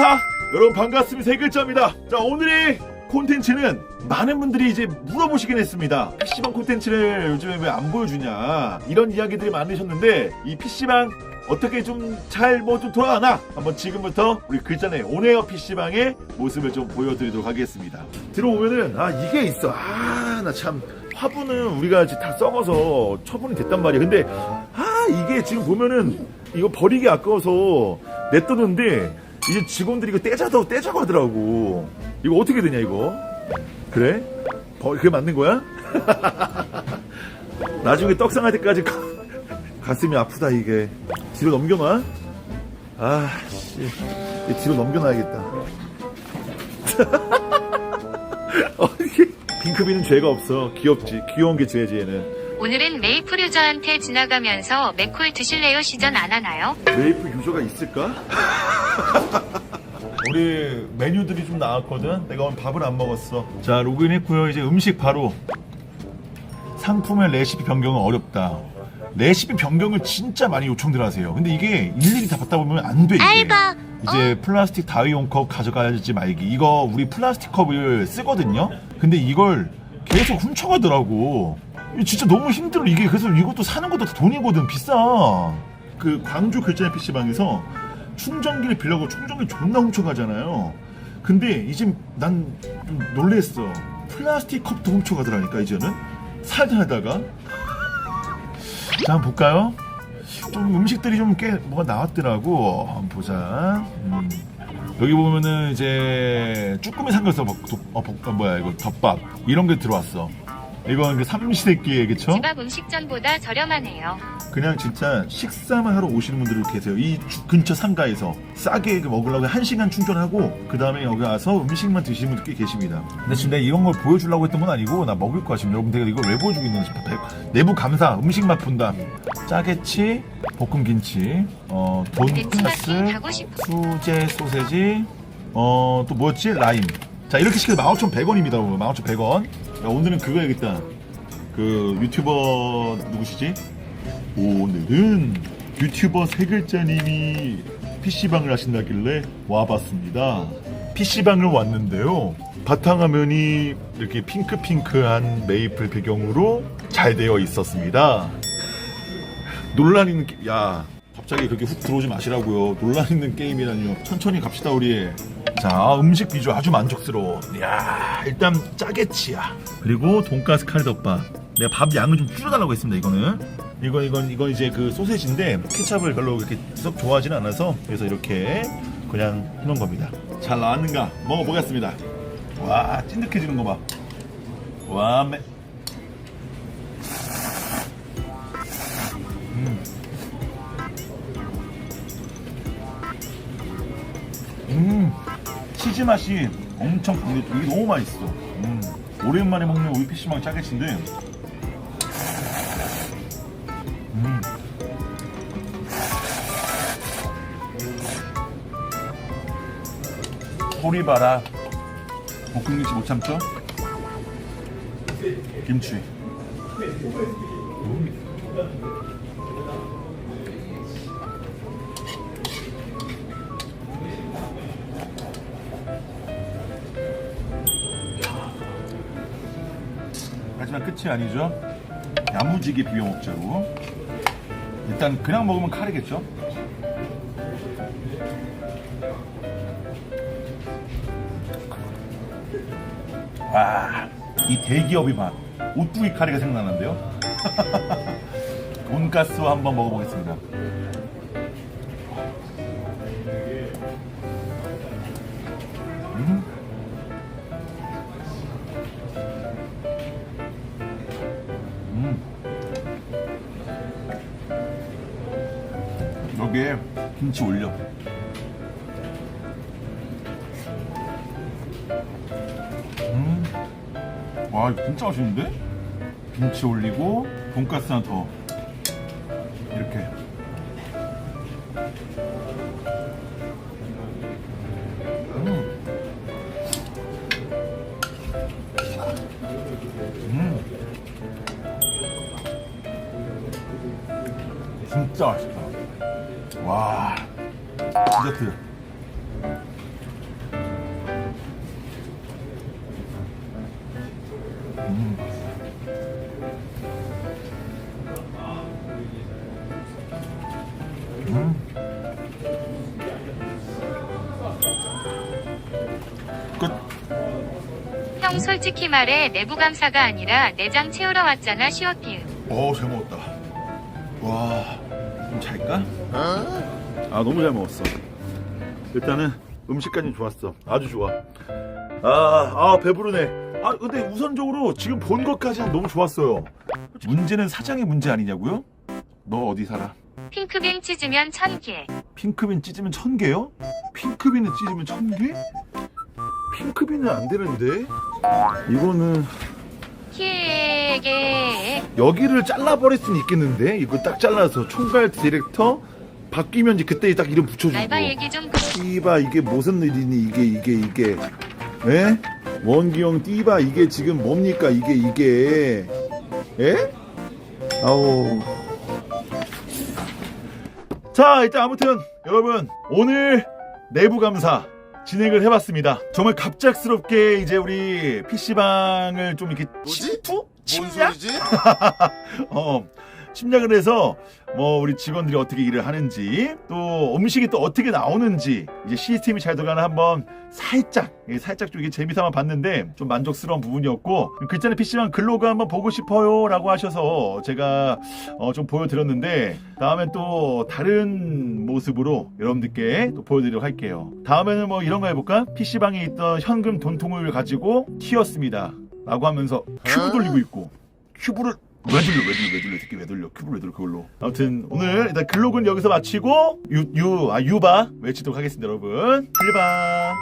하하 여러분 반갑습니다. 세 글자입니다. 자 오늘의 콘텐츠는 많은 분들이 이제 물어보시긴 했습니다. PC방 콘텐츠를 요즘에 왜 안 보여주냐 이런 이야기들이 많으셨는데 이 PC방 어떻게 좀 잘 뭐 좀 돌아가나? 한번 지금부터 우리 글자네 온에어 PC방의 모습을 좀 보여드리도록 하겠습니다. 들어오면은 아 이게 있어. 아 나 참 화분은 우리가 이제 다 썩어서 처분이 됐단 말이야. 근데 아 이게 지금 보면은 이거 버리기 아까워서 냈뒀는데 이제 직원들이 이거 떼자고 떼자고 하더라고. 이거 어떻게 되냐 이거? 그래? 버, 그게 맞는 거야? 나중에 떡상할 때까지 가, 가슴이 아프다 이게. 뒤로 넘겨놔? 아 씨. 뒤로 넘겨놔야겠다. 어, 핑크비는 죄가 없어. 귀엽지. 귀여운 게 죄지 얘는 오늘은 메이플 유저한테 지나가면서 맥콜 드실래요 시전 안 하나요? 메이플 유저가 있을까? 우리 메뉴들이 좀 나왔거든. 내가 오늘 밥을 안 먹었어. 자 로그인했고요. 이제 음식 바로 상품의 레시피 변경은 어렵다. 레시피 변경을 진짜 많이 요청들 하세요. 근데 이게 일일이 다 받다 보면 안 돼. 이게. 이제 플라스틱 다이용 컵 가져가야지 말기. 이거 우리 플라스틱 컵을 쓰거든요. 근데 이걸 계속 훔쳐가더라고. 진짜 너무 힘들어. 이게 그래서 이것도 사는 것도 다 돈이거든. 비싸. 그 광주 결제의 PC방에서 충전기를 빌려고 충전기 존나 훔쳐가잖아요. 근데 이제 난 좀 놀랬어. 플라스틱 컵도 훔쳐가더라니까 이제는 살다하다가. 자 한번 볼까요? 좀 음식들이 좀 꽤 뭐가 나왔더라고. 한번 보자. 음. 여기 보면은 이제 쭈꾸미 삼겹살 볶, 도- 어, 볶, 어, 뭐야 이거 덮밥 이런 게 들어왔어. 이건 그 삼시세끼에 그쵸? 집앞 음식점보다 저렴하네요. 그냥 진짜 식사만 하러 오시는 분들이 계세요. 이 주- 근처 상가에서 싸게 그 먹으려고 한 시간 충전하고 그 다음에 여기 와서 음식만 드시는 분들 꽤 계십니다. 근데 지금 내가 이런 걸 보여주려고 했던 건 아니고 나 먹을 거야 지금 여러분 내가 이걸 왜 보여주고 있는지 싶다. 내부 감사 음식 맛 본다. 짜게치, 볶음 김치, 어 가고 싶어. 수제 소세지, 어 또 뭐였지 라임. 자 이렇게 시켜서 15,100원입니다. 15,100원. 야, 오늘은 그거 해야겠다. 그 유튜버 누구시지? 오늘은 유튜버 세 글자님이 PC방을 하신다길래 와봤습니다. PC방을 왔는데요. 바탕화면이 이렇게 핑크핑크한 메이플 배경으로 잘 되어 있었습니다. 논란 있는 게, 야 갑자기 그렇게 훅 들어오지 마시라고요. 논란 있는 게임이라니요. 천천히 갑시다 우리. 자 음식 비주얼 아주 만족스러워. 야 일단 짜게치야. 그리고 돈가스 카레덮밥. 내가 밥 양을 좀 줄여달라고 했습니다. 이거는. 이건 이건 이건 이제 그 소세지인데 케찹을 별로 그렇게 썩 좋아하지는 않아서 그래서 이렇게 그냥 해놓은 겁니다. 잘 나왔는가 먹어보겠습니다. 와 찐득해지는 거 봐. 와 매. 치즈 맛이 엄청 강해. 이게 너무 맛있어. 음, 오랜만에 먹는 PC방 짜게치인데, 음. 소리 봐라. 볶음김치 못 참죠? 김치. 하지만 끝이 아니죠. 야무지게 비벼 먹자고. 일단 그냥 먹으면 카레겠죠. 와, 이 대기업의 맛. 오뚜기 카레가 생각나는데요. 돈가스와 한번 먹어보겠습니다. 여기에 김치 올려. 음. 와, 이거 진짜 맛있는데? 김치 올리고, 돈가스 하나 더. 이렇게. 음. 음. 진짜 맛있다. 와 디저트 음. 음. 형 솔직히 말해 내부 감사가 아니라 내장 채우러 왔잖아 시어피우. 어잘 먹었다. 와. 좀 잘까? 아, 너무 잘 먹었어. 일단은 음식까지 좋았어. 아주 좋아. 아, 아, 배부르네. 아, 근데 우선적으로 지금 본 것까지는 너무 좋았어요. 문제는 사장의 문제 아니냐고요? 너 어디 살아? 핑크빙 찢으면 천 개. 핑크빈 찢으면 천 개요? 핑크빈을 찢으면 천 개? 핑크빈은 안 되는데? 이거는 키에게 여기를 잘라버릴 수는 있겠는데? 이거 딱 잘라서 총괄 디렉터 바뀌면 이제 그때 딱 이름 붙여주고 알바 얘기 좀. 그- 띠바 이게 무슨 일이니 이게 이게 이게 에? 원기영 띠바 이게 지금 뭡니까 이게 이게 에? 아우 자 일단 아무튼 여러분 오늘 내부 감사 진행을 해봤습니다 정말 갑작스럽게 이제 우리 PC방을 좀 이렇게 뭐지? 침투? 뭔 침략? 소리지? 어, 침략을 해서 뭐 우리 직원들이 어떻게 일을 하는지 또 음식이 또 어떻게 나오는지 이제 시스템이 잘 들어가나 한번 살짝 예, 살짝 좀 이게 재미삼아 봤는데 좀 만족스러운 부분이었고 글자는 PC방 글로그 한번 보고 싶어요라고 하셔서 제가 어, 좀 보여드렸는데 다음엔 또 다른 모습으로 여러분들께 또 보여드리도록 할게요. 다음에는 뭐 이런 거 해볼까? PC방에 있던 현금 돈통을 가지고 튀었습니다. 라고 하면서 큐브 돌리고 있고 큐브를 왜 돌려 왜 돌려 왜 돌려 새끼 왜 돌려? 큐브를 왜 돌려 그걸로. 아무튼 오늘 일단 글록은 여기서 마치고 유 유 아 유바 외치도록 하겠습니다 여러분. 클바